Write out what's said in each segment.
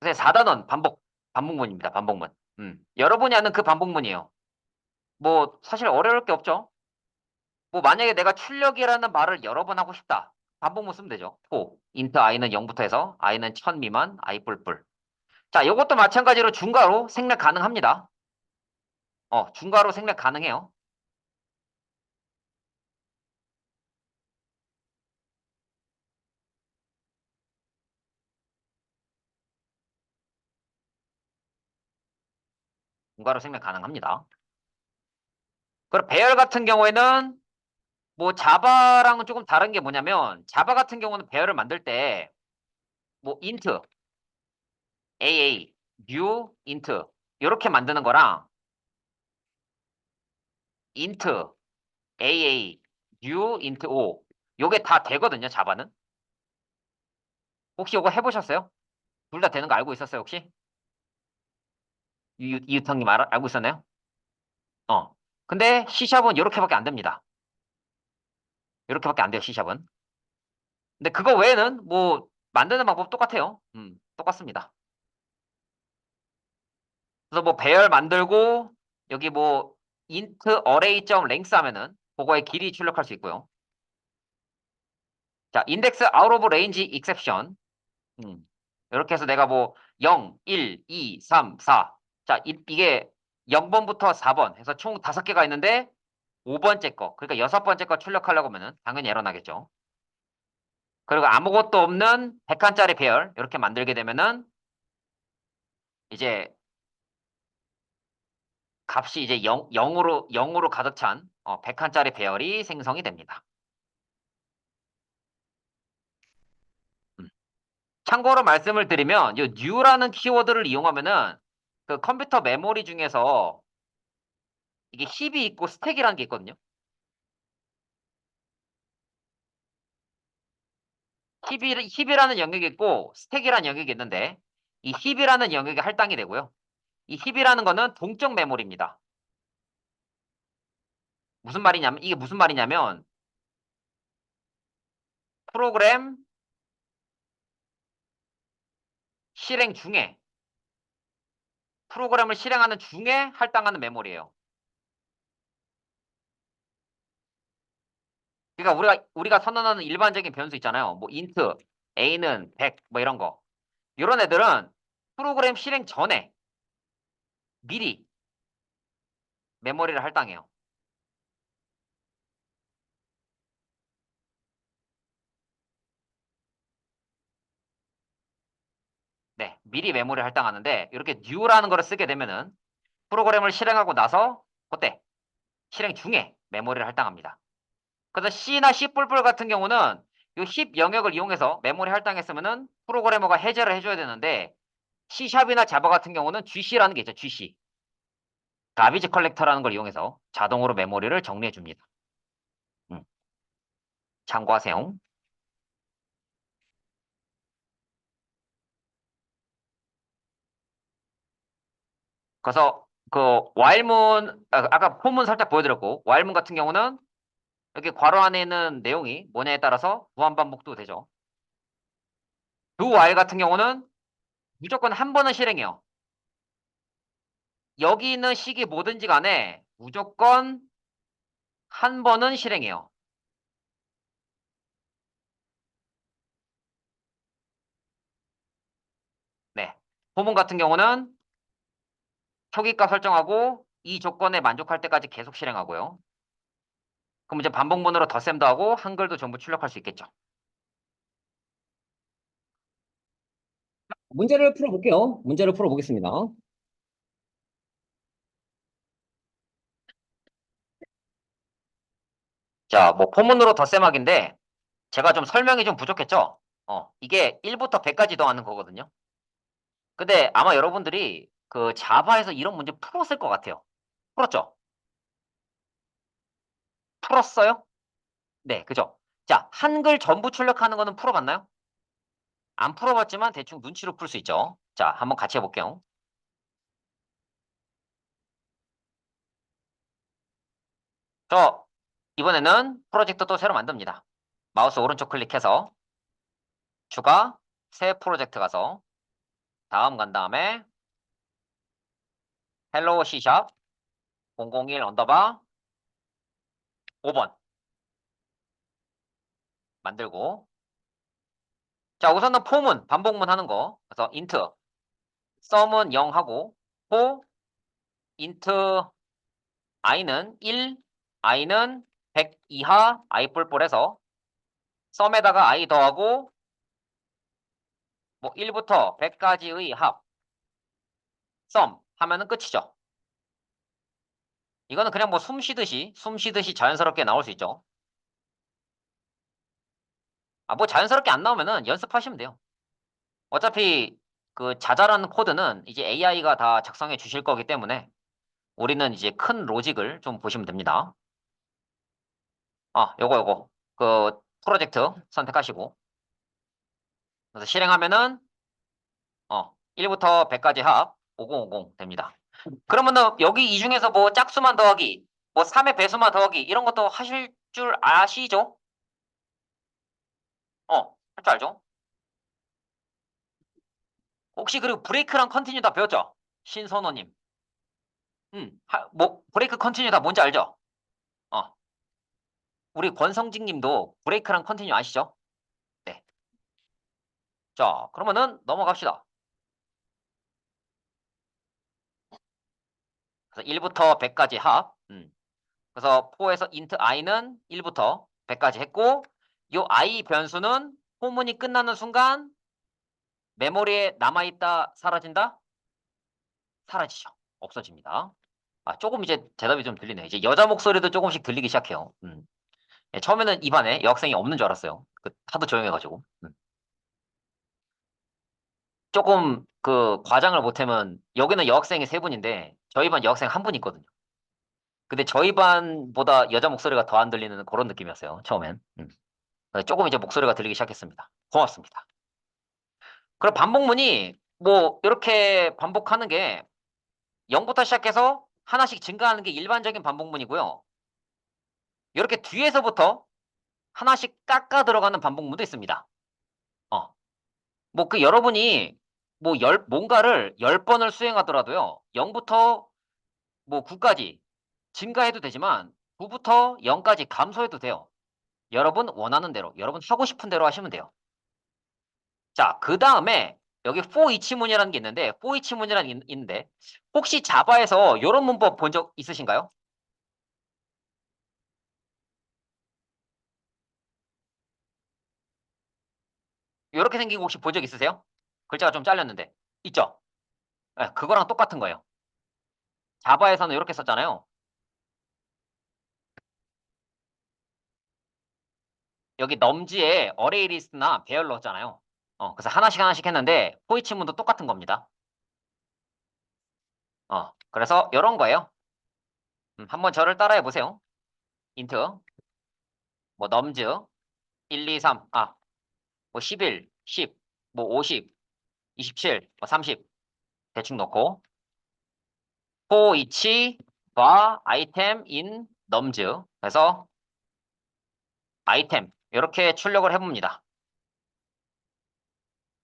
그래서 4단원 반복, 반복문입니다. 반복문. 음. 여러분이 아는 그 반복문이에요. 뭐 사실 어려울 게 없죠. 뭐 만약에 내가 출력이라는 말을 여러 번 하고 싶다. 반복문 쓰면 되죠. 호, 인트 i는 0부터 해서 i는 1000 미만, i 뿔뿔. 자, 이것도 마찬가지로 중괄호 생략 가능합니다. 어, 중괄호 생략 가능해요. 중괄호 생략 가능합니다. 그리고 배열 같은 경우에는 뭐 자바랑은 조금 다른 게 뭐냐면 자바 같은 경우는 배열을 만들 때 뭐 int aa new int 이렇게 만드는 거랑 int aa new int o 요게 다 되거든요 자바는 혹시 요거 해보셨어요? 둘 다 되는 거 알고 있었어요 혹시? 이- 이유탕님 알, 알고 있었나요? 어 근데 C샵은 이렇게밖에 안 됩니다 이렇게밖에 안 돼요 C샵은 근데 그거 외에는 뭐 만드는 방법 똑같아요 음 똑같습니다 그래서 뭐 배열 만들고 여기 뭐 int array.length 하면은 그거의 길이 출력할 수 있고요. 자, index out of range exception. 음. 이렇게 해서 내가 뭐 0, 1, 2, 3, 4. 자, 이, 이게 0번부터 4번 해서 총 5개가 있는데 5번째 거, 그러니까 여섯 번째 거 출력하려고 하면은 당연히 에러 나겠죠. 그리고 아무것도 없는 100칸짜리 배열 이렇게 만들게 되면은 이제 값이 이제 0, 0으로 0으로 가득 찬 어, 100칸짜리 배열이 생성이 됩니다. 음. 참고로 말씀을 드리면 이 new라는 키워드를 이용하면은 그 컴퓨터 메모리 중에서 이게 힙이 있고 스택이라는 게 있거든요. 힙이, 힙이라는 영역이 있고 스택이라는 영역이 있는데 이 힙이라는 영역이 할당이 되고요. 이 힙이라는 거는 동적 메모리입니다. 무슨 말이냐면 이게 무슨 말이냐면 프로그램 실행 중에 프로그램을 실행하는 중에 할당하는 메모리예요. 그러니까 우리가 우리가 선언하는 일반적인 변수 있잖아요. 뭐 int a는 100 뭐 이런 거. 이런 애들은 프로그램 실행 전에 미리 메모리를 할당해요. 네, 미리 메모리 할당하는데 이렇게 new라는 거를 쓰게 되면은 프로그램을 실행하고 나서 그때 실행 중에 메모리를 할당합니다. 그래서 C나 C++ 같은 경우는 이 힙 영역을 이용해서 메모리 할당했으면은 프로그래머가 해제를 해줘야 되는데 C샵이나 자바 같은 경우는 GC라는 게 있죠. GC. 가비지 컬렉터라는 걸 이용해서 자동으로 메모리를 정리해 줍니다. 음. 참고하세요. 그래서 그 while문 아, 아까 포문 살짝 보여드렸고 while문 같은 경우는 여기 괄호 안에 있는 내용이 뭐냐에 따라서 무한 반복도 되죠. do while 같은 경우는 무조건 한 번은 실행해요. 여기 있는 식이 뭐든지 간에 무조건 한 번은 실행해요. 네. 포문 같은 경우는 초기값 설정하고 이 조건에 만족할 때까지 계속 실행하고요. 그럼 이제 반복문으로 덧셈도 하고 한글도 전부 출력할 수 있겠죠. 문제를 풀어볼게요. 문제를 풀어보겠습니다. 자, 뭐 포문으로 덧셈하기인데 제가 좀 설명이 좀 부족했죠? 어, 이게 1부터 100까지 더하는 거거든요. 근데 아마 여러분들이 그 자바에서 이런 문제 풀었을 것 같아요. 풀었죠? 풀었어요? 네, 그죠? 자, 한글 전부 출력하는 거는 풀어봤나요? 안 풀어봤지만 대충 눈치로 풀 수 있죠. 자, 한번 같이 해볼게요. 저 이번에는 프로젝트 또 새로 만듭니다. 마우스 오른쪽 클릭해서 추가 새 프로젝트 가서 다음 간 다음에 hello C샵 001 언더바 5번 만들고. 자 우선은 폼은 반복문 하는 거. 그래서 int sum은 0 하고 for int i는 1 i는 100 이하 i 뿔뿔해서 sum에다가 i 더하고 뭐 1부터 100까지의 합. sum 하면은 끝이죠. 이거는 그냥 뭐 숨 쉬듯이 숨 쉬듯이 자연스럽게 나올 수 있죠. 아, 뭐 자연스럽게 안 나오면은 연습하시면 돼요. 어차피 그 자잘한 코드는 이제 AI가 다 작성해 주실 거기 때문에 우리는 이제 큰 로직을 좀 보시면 됩니다. 아, 요거 요거 그 프로젝트 선택하시고 그래서 실행하면은 어 1부터 100까지 합 5050 됩니다. 그러면은 여기 이 중에서 뭐 짝수만 더하기 뭐 3의 배수만 더하기 이런 것도 하실 줄 아시죠? 어, 할 줄 알죠? 혹시 그리고 브레이크랑 컨티뉴 다 배웠죠? 신선호님. 음, 하- 뭐 브레이크 컨티뉴 다 뭔지 알죠? 어. 우리 권성직 님도 브레이크랑 컨티뉴 아시죠? 네. 자, 그러면은 넘어갑시다. 그래서 1부터 100까지 합. 음. 그래서 4에서 int i는 1부터 100까지 했고 요 i 변수는 포문이 끝나는 순간 메모리에 남아있다 사라진다? 사라지죠. 없어집니다. 아, 조금 이제 대답이 좀 들리네. 이제 여자 목소리도 조금씩 들리기 시작해요. 음. 예, 처음에는 입안에 여학생이 없는 줄 알았어요. 그 하도 조용해가지고. 음. 조금 그 과장을 못하면 여기는 여학생이 세 분인데 저희 반 여학생 한 분 있거든요. 근데 저희 반보다 여자 목소리가 더 안 들리는 그런 느낌이었어요. 처음엔. 음. 조금 이제 목소리가 들리기 시작했습니다. 고맙습니다. 그럼 반복문이 뭐 이렇게 반복하는 게 0부터 시작해서 하나씩 증가하는 게 일반적인 반복문이고요. 이렇게 뒤에서부터 하나씩 깎아 들어가는 반복문도 있습니다. 어. 뭐 그 여러분이 뭐 열, 뭔가를 10번을 수행하더라도요. 0부터 뭐 9까지 증가해도 되지만 9부터 0까지 감소해도 돼요. 여러분 원하는 대로, 여러분 하고 싶은 대로 하시면 돼요. 자, 그 다음에 여기 for each 문이라는 게 있는데 for each 문이라는 게 있- 있는데 혹시 자바에서 이런 문법 본 적 있으신가요? 이렇게 생긴 거 혹시 본 적 있으세요? 글자가 좀 잘렸는데 있죠? 네, 그거랑 똑같은 거예요. 자바에서는 이렇게 썼잖아요. 여기 넘지에 어레이 리스트나 배열 넣었잖아요. 어, 그래서 하나씩 하나씩 했는데 포이치문도 똑같은 겁니다. 어, 그래서 이런 거예요. 음, 한번 저를 따라해 보세요. 인트 뭐 넘즈 1, 2, 3, 아, 뭐 11, 10, 뭐 50, 27, 뭐30 대충 넣고 for each 과 item in 그래서 아이템 이렇게 출력을 해봅니다.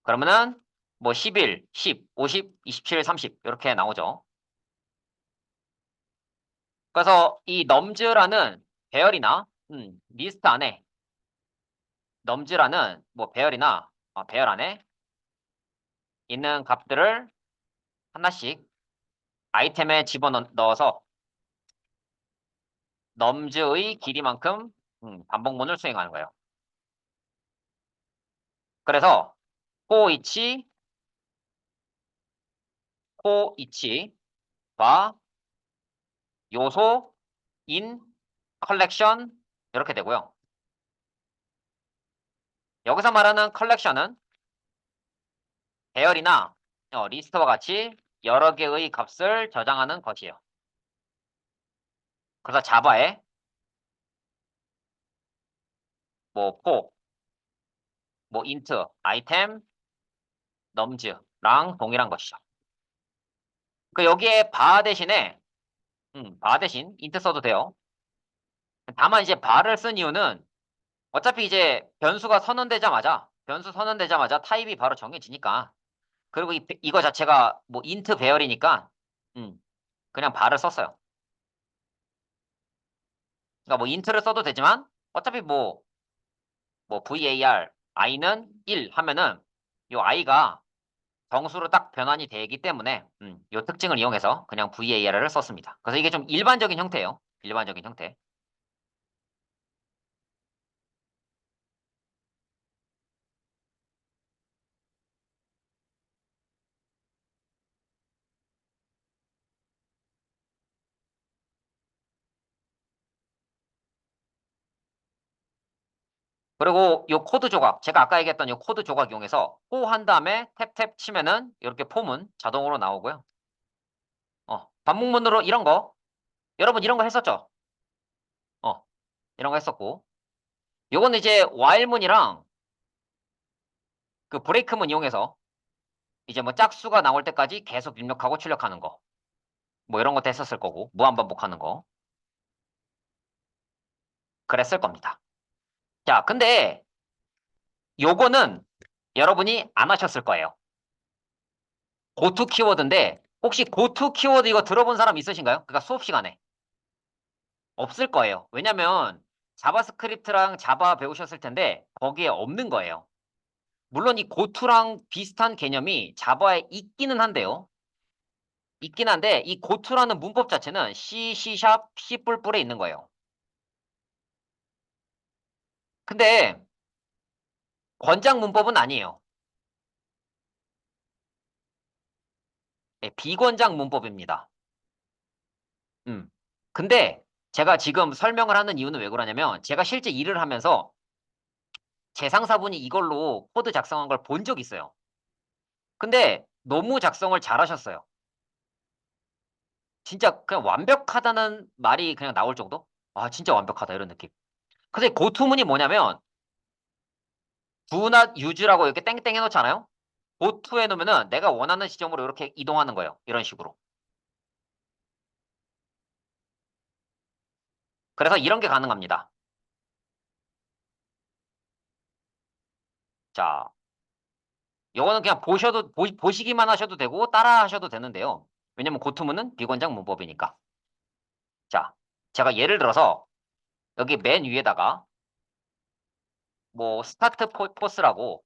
그러면은 뭐 11, 10, 50, 27, 30 이렇게 나오죠. 그래서 이 넘즈라는 배열이나 음, 리스트 안에 넘즈라는 뭐 배열이나 어, 배열 안에 있는 값들을 하나씩 아이템에 집어넣어서 넘즈의 길이만큼 음, 반복문을 수행하는 거예요. 그래서 for each와 요소, in, collection 이렇게 되고요. 여기서 말하는 컬렉션은 배열이나 어, 리스트와 같이 여러 개의 값을 저장하는 것이에요. 그래서 자바에 뭐 for, 뭐 int, item, nums랑 동일한 것이죠. 그 여기에 바 대신에 음, 바 대신 int 써도 돼요. 다만 이제 바를 쓴 이유는 어차피 이제 변수가 선언되자마자 변수 선언되자마자 타입이 바로 정해지니까 그리고 이, 배- 이거 자체가 뭐 인트 배열이니까 음, 그냥 발을 썼어요. 그러니까 뭐 인트를 써도 되지만 어차피 뭐, 뭐 var i는 1 하면은 요 i가 정수로 딱 변환이 되기 때문에 음, 요 특징을 이용해서 그냥 var을 썼습니다. 그래서 이게 좀 일반적인 형태예요. 일반적인 형태. 그리고 요 코드 조각, 제가 아까 얘기했던 요 코드 조각 이용해서 호한 다음에 탭탭 치면은 이렇게 폼은 자동으로 나오고요. 어, 반복문으로 이런 거, 여러분 이런 거 했었죠? 어, 이런 거 했었고. 요거는 이제 while문이랑 그 브레이크문 이용해서 이제 뭐 짝수가 나올 때까지 계속 입력하고 출력하는 거. 뭐 이런 것도 했었을 거고, 무한반복하는 거. 그랬을 겁니다. 자, 근데 요거는 여러분이 안 하셨을 거예요. 고투 키워드인데 혹시 고투 키워드 이거 들어본 사람 있으신가요? 그러니까 수업 시간에 없을 거예요. 왜냐면 자바스크립트랑 자바 배우셨을 텐데 거기에 없는 거예요. 물론 이 고투랑 비슷한 개념이 자바에 있기는 한데요. 있긴 한데 이 고투라는 문법 자체는 C, C#, C 뿔뿔에 있는 거예요. 근데 권장 문법은 아니에요. 예, 비권장 문법입니다. 음. 근데 제가 지금 설명을 하는 이유는 왜 그러냐면 제가 실제 일을 하면서 제 상사분이 이걸로 코드 작성한 걸 본 적 있어요. 근데 너무 작성을 잘하셨어요. 진짜 그냥 완벽하다는 말이 그냥 나올 정도? 아, 진짜 완벽하다 이런 느낌. 근데 고투문이 뭐냐면 do not use라고 이렇게 땡땡 해놓잖아요. 고투 해놓으면은 내가 원하는 지점으로 이렇게 이동하는 거예요. 이런 식으로. 그래서 이런 게 가능합니다. 자, 요거는 그냥 보셔도 보, 보시기만 하셔도 되고 따라 하셔도 되는데요. 왜냐면 고투문은 비권장 문법이니까. 자, 제가 예를 들어서 여기 맨 위에다가 뭐 스타트 포, 포스라고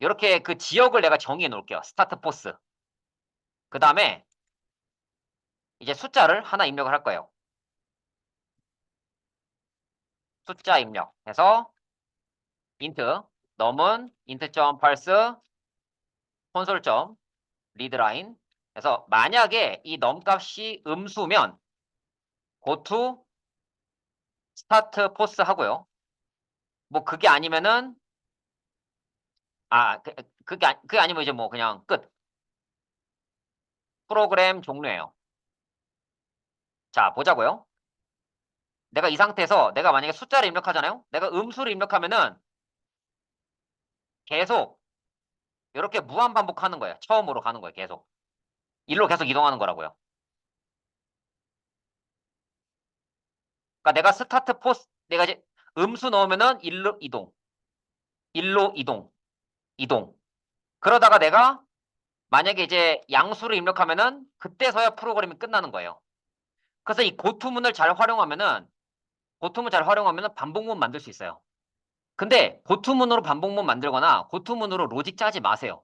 이렇게 그 지역을 내가 정의해 놓을게요. 스타트 포스. 그 다음에 이제 숫자를 하나 입력을 할 거예요. 숫자 입력해서 인트 넘은 인트.parse 콘솔.점 리드라인 그래서 만약에 이 넘 값이 음수면 고투 스타트 포스 하고요. 뭐 그게 아니면은 아 그, 그게 아- 그게 아니면 이제 뭐 그냥 끝 프로그램 종료예요. 자 보자고요. 내가 이 상태에서 내가 만약에 숫자를 입력하잖아요. 내가 음수를 입력하면은 계속 이렇게 무한 반복하는 거예요. 처음으로 가는 거예요. 계속 일로 계속 이동하는 거라고요. 그러니까 내가 스타트 포스 내가 이제 음수 넣으면은 일로 이동, 일로 이동, 이동. 그러다가 내가 만약에 이제 양수를 입력하면은 그때서야 프로그램이 끝나는 거예요. 그래서 이 고투문을 잘 활용하면은 고투문 잘 활용하면은 반복문 만들 수 있어요. 근데 고투문으로 반복문 만들거나 고투문으로 로직 짜지 마세요.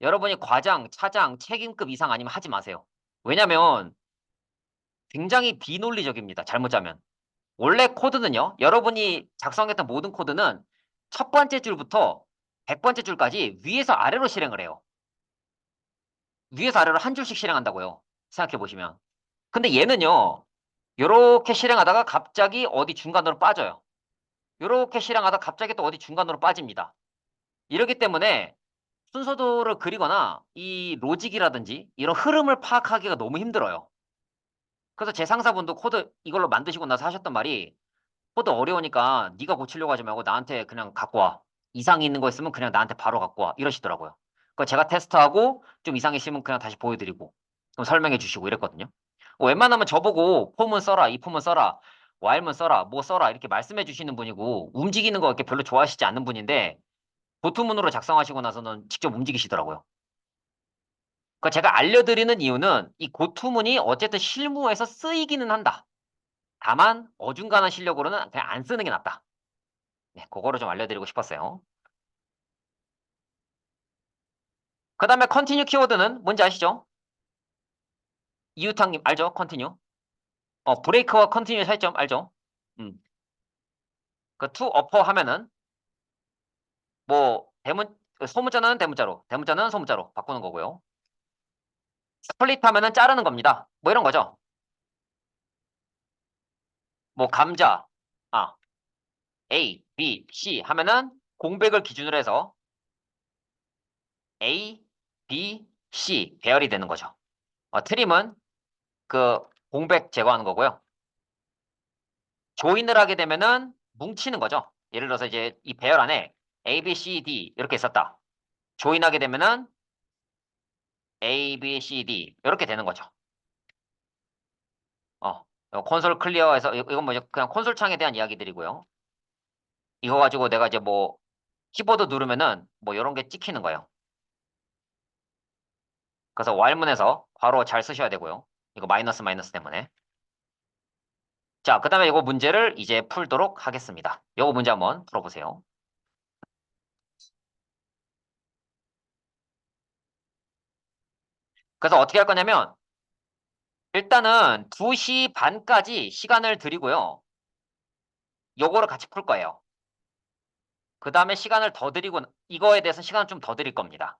여러분이 과장, 차장, 책임급 이상 아니면 하지 마세요. 왜냐면 굉장히 비논리적입니다. 잘못 짜면. 원래 코드는요. 여러분이 작성했던 모든 코드는 첫 번째 줄부터 백 번째 줄까지 위에서 아래로 실행을 해요. 위에서 아래로 한 줄씩 실행한다고요. 생각해 보시면. 근데 얘는요. 요렇게 실행하다가 갑자기 어디 중간으로 빠져요. 요렇게 실행하다 갑자기 또 어디 중간으로 빠집니다. 이렇기 때문에 순서도를 그리거나 이 로직이라든지 이런 흐름을 파악하기가 너무 힘들어요. 그래서 제 상사분도 코드 이걸로 만드시고 나서 하셨던 말이 코드 어려우니까 네가 고치려고 하지 말고 나한테 그냥 갖고 와. 이상이 있는 거 있으면 그냥 나한테 바로 갖고 와. 이러시더라고요. 그러니까 제가 테스트하고 좀 이상이 있으면 그냥 다시 보여드리고 그럼 설명해 주시고 이랬거든요. 웬만하면 저보고 폼은 써라, 이 폼은 써라, 와일문 써라, 뭐 써라 이렇게 말씀해 주시는 분이고 움직이는 거 이렇게 별로 좋아하시지 않는 분인데 보트문으로 작성하시고 나서는 직접 움직이시더라고요. 그 제가 알려드리는 이유는 이 고투문이 어쨌든 실무에서 쓰이기는 한다. 다만 어중간한 실력으로는 그냥 안 쓰는 게 낫다. 네, 그거를 좀 알려드리고 싶었어요. 그 다음에 컨티뉴 키워드는 뭔지 아시죠? 이유탕님 알죠? 컨티뉴. 어, 브레이크와 컨티뉴 차이점 알죠? 음. 그투 어퍼 하면은 뭐 대문 소문자는 대문자로, 대문자는 소문자로 바꾸는 거고요. 스플릿 하면은 자르는 겁니다. 뭐 이런 거죠. 뭐 감자, 아, A, B, C 하면은 공백을 기준으로 해서 A, B, C 배열이 되는 거죠. 어, 트림은 그 공백 제거하는 거고요. 조인을 하게 되면은 뭉치는 거죠. 예를 들어서 이제 이 배열 안에 A, B, C, D 이렇게 있었다. 조인하게 되면은 A, B, C, D 이렇게 되는 거죠. 어, 콘솔 클리어해서 이- 이건 뭐죠? 그냥 콘솔 창에 대한 이야기들이고요. 이거 가지고 내가 이제 뭐 키보드 누르면은 뭐 이런 게 찍히는 거예요. 그래서 왈문에서 바로 잘 쓰셔야 되고요. 이거 마이너스 마이너스 때문에. 자, 그 다음에 이거 문제를 이제 풀도록 하겠습니다. 이거 문제 한번 풀어보세요. 그래서 어떻게 할 거냐면 일단은 2시 반까지 시간을 드리고요. 요거를 같이 풀 거예요. 그 다음에 시간을 더 드리고 이거에 대해서 시간을 좀 더 드릴 겁니다.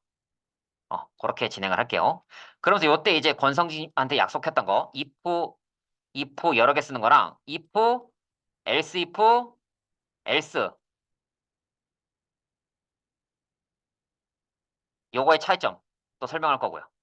어, 그렇게 진행을 할게요. 그러면서 요때 이제 권성진한테 약속했던 거 if, if 여러 개 쓰는 거랑 if, else if, else 요거의 차이점 또 설명할 거고요.